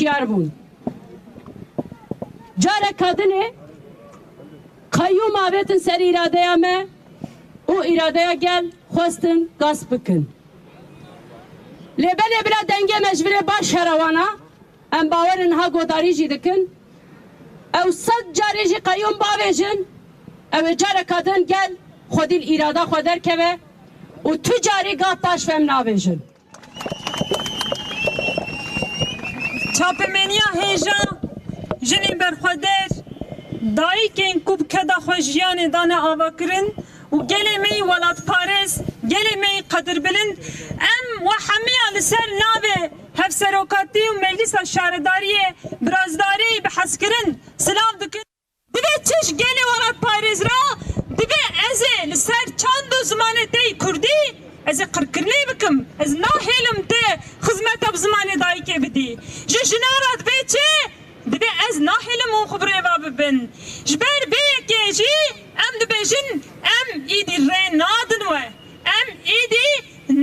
çiyar bun. Cara kadını kayyum avetin ser iradeye me o iradeye gel hostin gasp bikin. Lebele bile denge mecbure baş heravana em bawerin ha godarî jî dikin ew sed carê jî qeyûm bavêjin ew ê cara kadin gel xwedî li îrada xwe derkeve û tu carî gah paş fem. Çapemeniya hêja jinên berxweder dayîkên ku bi keda xwe jiyanê dane avakirin û gelê me yî welatparêz gelê me yî qedirbilind em we hemiya li ser navê hevserokatî û meclisa şaredariyê birazdariyê bi hezkirin silav dikin. Dibe çiş gelê welatparêz ra dibe ez ê li ser çand û zimanê te yî kurdî ez ê qirkirinê bikim ez nahêlim te xizmeta bi zimanê dayîkê bidî ji jinara dibe çi dibe ez nahêlim û xwe birêva bibin ji ber bêyekê jî em dibêjin em îdî rê nadin we em îdî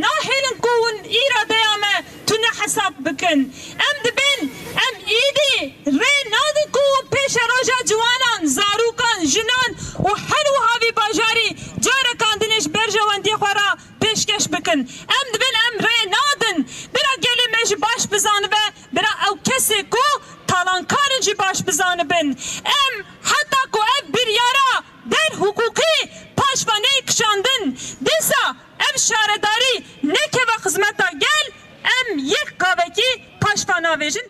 nahêlin ku hûn îradeya me tune hesab bikin em dibin em îdî rê nadin ku hûn pêşe roja ciwanan zarokan jinan û her wiha vî bajarî carekan dinê ji ber jewendiyê xwe ra pêşkeş bikin em dibin em rê nadin bira gelê me jî baş bizanibe bira ew kesê ku talankarin jî baş bizanibin em heta ku ev biryara der hukukî paşvanê kişandin dîsa ev şaredarî nekeve xizmeta gel em yek gavekî paşva navêjin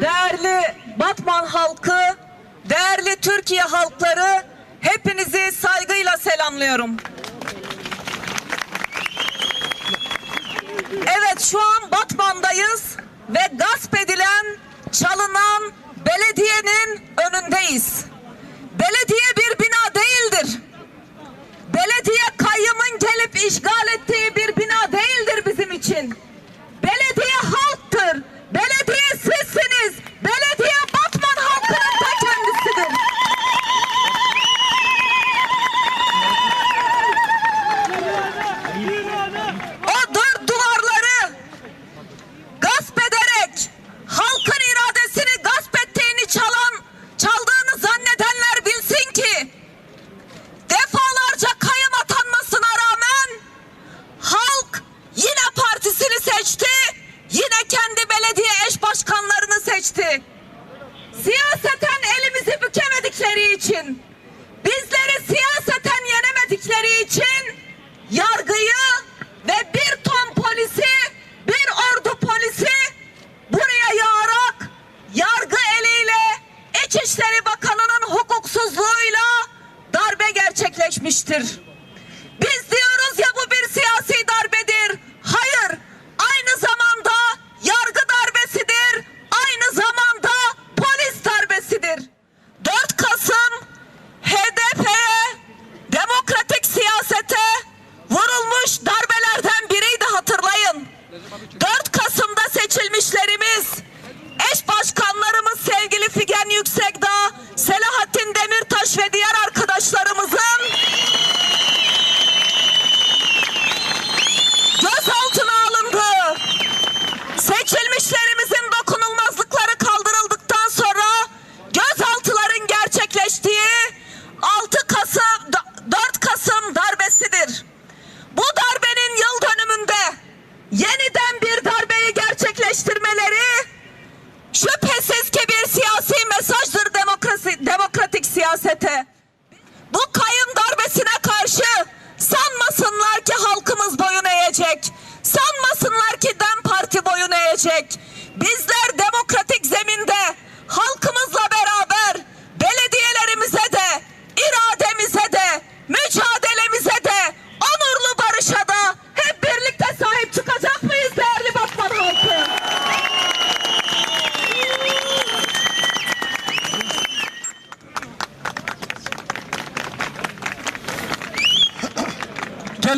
Değerli Batman halkı, değerli Türkiye halkları, hepinizi saygıyla selamlıyorum. Evet şu an Batman'dayız ve gasp edilen, çalınan belediyenin önündeyiz. Belediye bir bina değildir. Belediye kayyımın gelip işgal ettiği bir chin.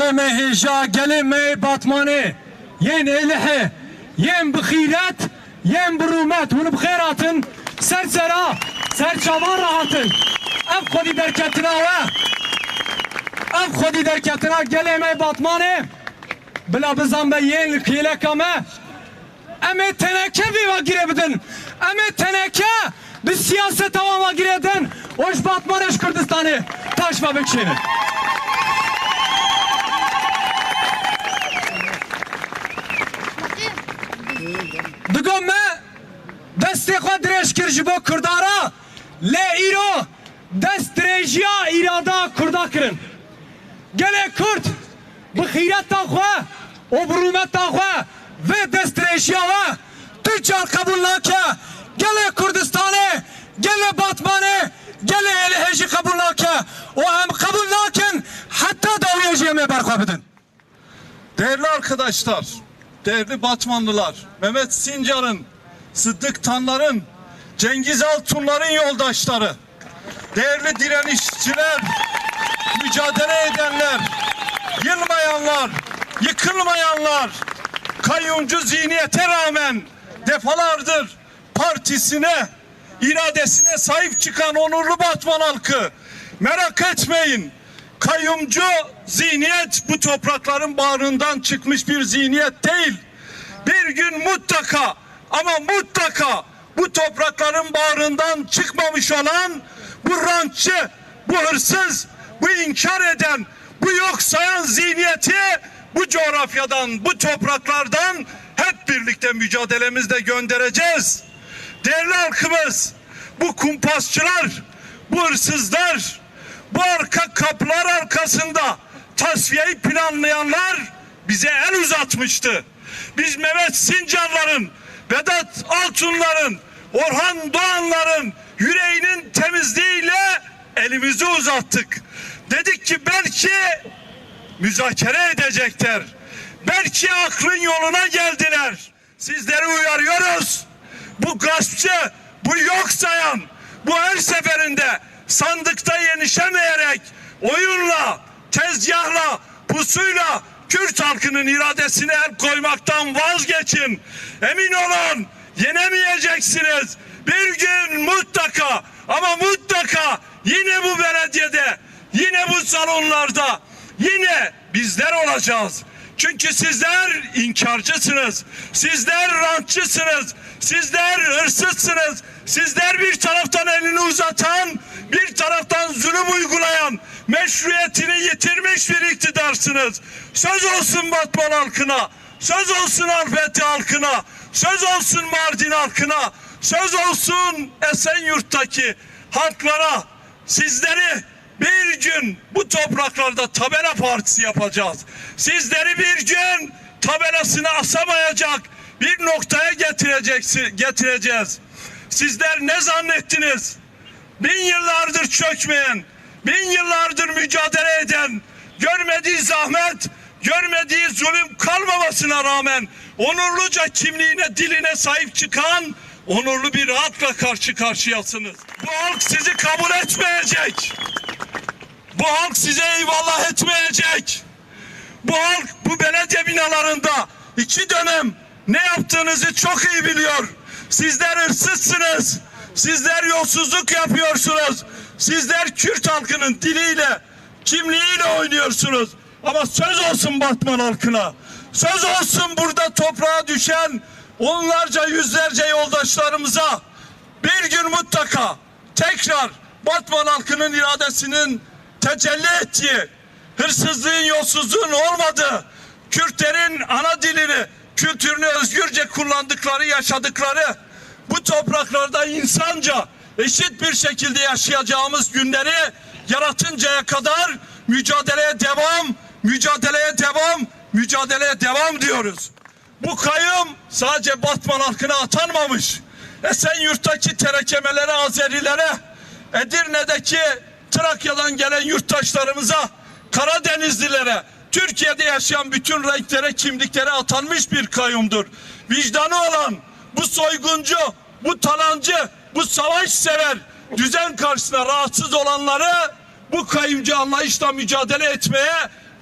كلمة هجا كلمة بطمانة ين إلحي ين بخيرات ين برومات ون بخيراتن سر سرا سر شمان راحتن اف خودی درکتنا و اف خودی درکتنا كلمة بطمانة بلا بزن به ين الخيلة كما Eme teneke viva girebidin. Eme teneke bir siyaset havama gireden hoş batmanış Kürdistan'ı taşma bekşeni. Ji bo Kurdara lê îro dest dirêjiya îrada Kurda kirin. Gelê Kurd bi xîreta xwe û bi rûmeta xwe vê dest dirêjiya we tu çar qebûl nake gelê Kurdistanê gelê Batmanê gelê Êlihê jî qebûl nake û em qebûl nakin heta dawiyê. Değerli arkadaşlar, değerli Batmanlılar, Mehmet Sincar'ın, Sıddık Tanlar'ın, Cengiz Altunlar'ın yoldaşları, değerli direnişçiler, mücadele edenler, yılmayanlar, yıkılmayanlar, kayyumcu zihniyete rağmen defalardır partisine, iradesine sahip çıkan onurlu Batman halkı, merak etmeyin, kayyumcu zihniyet bu toprakların bağrından çıkmış bir zihniyet değil. Bir gün mutlaka ama mutlaka bu toprakların bağrından çıkmamış olan bu rantçı, bu hırsız, bu inkar eden, bu yok sayan zihniyeti bu coğrafyadan, bu topraklardan hep birlikte mücadelemizle göndereceğiz. Değerli halkımız, bu kumpasçılar, bu hırsızlar, bu arka kapılar arkasında tasfiyeyi planlayanlar bize el uzatmıştı. Biz Mehmet Sincarların, Vedat Altunların, Orhan Doğanların yüreğinin temizliğiyle elimizi uzattık. Dedik ki belki müzakere edecekler. Belki aklın yoluna geldiler. Sizleri uyarıyoruz. Bu gaspçı, bu yok sayan, bu her seferinde sandıkta yenişemeyerek oyunla, tezgahla, pusuyla Kürt halkının iradesine el koymaktan vazgeçin. Emin olun yenemeyeceksiniz. Bir gün mutlaka ama mutlaka yine bu belediyede, yine bu salonlarda, yine bizler olacağız. Çünkü sizler inkarcısınız. Sizler rantçısınız. Sizler hırsızsınız. Sizler bir taraftan elini uzatan, bir taraftan zulüm uygulayan, meşruiyetini yitirmiş bir iktidarsınız. Söz olsun Batman halkına, söz olsun Alfeti halkına, söz olsun Mardin halkına, söz olsun Esenyurt'taki halklara, sizleri bir gün bu topraklarda tabela partisi yapacağız. Sizleri bir gün tabelasını asamayacak bir noktaya getireceksin, getireceğiz. Sizler ne zannettiniz? Bin yıllardır çökmeyen, bin yıllardır mücadele eden, görmediği zahmet, görmediği zulüm kalmamasına rağmen onurluca kimliğine, diline sahip çıkan onurlu bir halkla karşı karşıyasınız. Bu halk sizi kabul etmeyecek. Bu halk size eyvallah etmeyecek. Bu halk bu belediye binalarında iki dönem ne yaptığınızı çok iyi biliyor. Sizler hırsızsınız. Sizler yolsuzluk yapıyorsunuz. Sizler Kürt halkının diliyle, kimliğiyle oynuyorsunuz. Ama söz olsun Batman halkına. Söz olsun burada toprağa düşen onlarca yüzlerce yoldaşlarımıza bir gün mutlaka tekrar Batman halkının iradesinin tecelli ettiği, hırsızlığın, yolsuzluğun olmadığı, Kürtlerin ana dilini, kültürünü özgürce kullandıkları, yaşadıkları bu topraklarda insanca eşit bir şekilde yaşayacağımız günleri yaratıncaya kadar mücadeleye devam, mücadeleye devam, mücadeleye devam diyoruz. Bu kayım sadece Batman halkına atanmamış. Esenyurt'taki terekemelere, Azerilere, Edirne'deki Trakya'dan gelen yurttaşlarımıza, Karadenizlilere, Türkiye'de yaşayan bütün renklere, kimliklere atanmış bir kayyumdur. Vicdanı olan bu soyguncu, bu talancı, bu savaş sever, düzen karşısında rahatsız olanları bu kayyumcu anlayışla mücadele etmeye,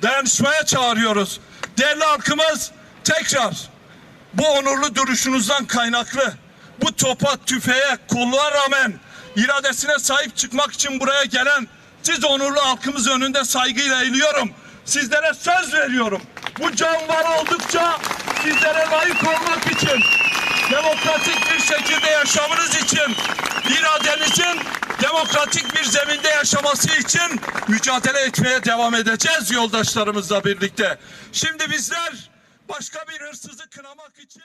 dayanışmaya çağırıyoruz. Değerli halkımız tekrar bu onurlu duruşunuzdan kaynaklı bu topa, tüfeğe, kolluğa rağmen iradesine sahip çıkmak için buraya gelen siz onurlu halkımız önünde saygıyla eğiliyorum. Sizlere söz veriyorum. Bu can var oldukça sizlere layık olmak için, demokratik bir şekilde yaşamınız için, iradenizin demokratik bir zeminde yaşaması için mücadele etmeye devam edeceğiz yoldaşlarımızla birlikte. Şimdi bizler başka bir hırsızı kınamak için